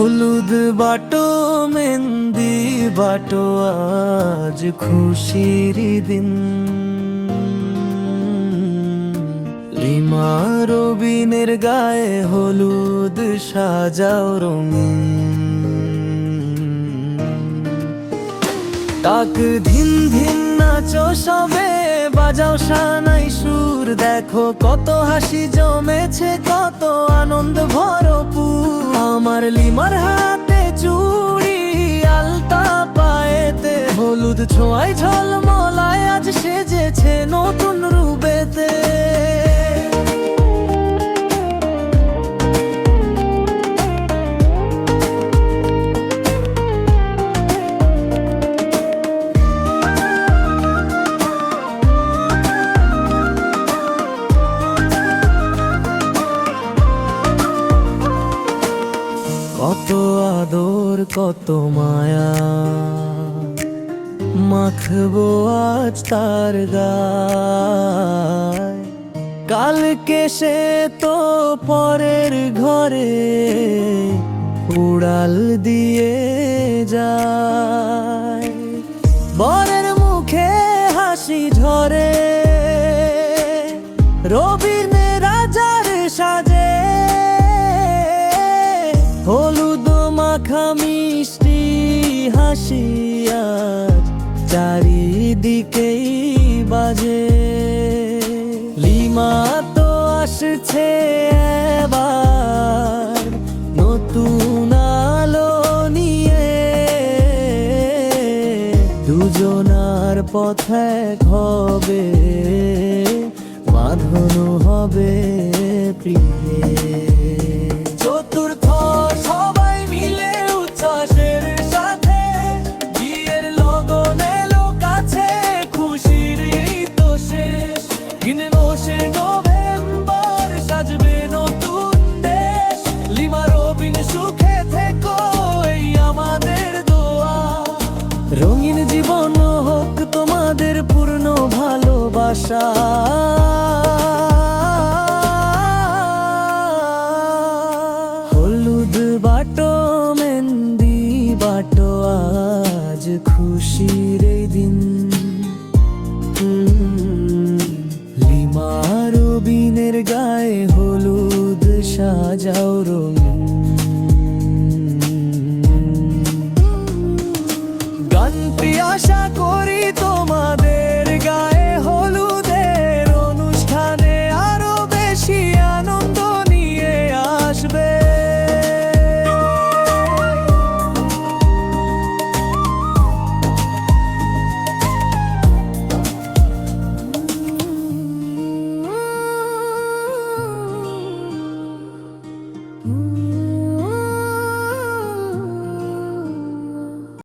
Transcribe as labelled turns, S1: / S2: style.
S1: হলুদ বাটো, মেহেন্দি বাটো, আজ খুশির দিন। লিমা রবিনের গায়ে হলুদ সাজাও রঙিন। তাক ধিন ধিন নাচো সবে, বাজাও সানাই সুর, দেখো কত হাসি জমেছে, কত আনন্দ ভরপুর। আমার লিমার হাতে চুড়ি আলতা পায়েতে হলুদ ছোঁয়ায় ঝলমলায় কত আদর, কত মায়া। মাখবো আজ তার গায়। কালকে সে তো পরের ঘরে উড়াল দিয়ে যায়। বরের মুখে হাসি ঝরে রবির মাখা মিষ্টি হাসি আজ চারিদিকেই বাজে। লিমা তো আসছে নতুন আলো নিয়ে। দুজনার পথে হবে, বাঁধনো হবে প্রিয়ে। ভালোবাসা। হলুদ বাটো মেন্দি বাটো আজ খুশির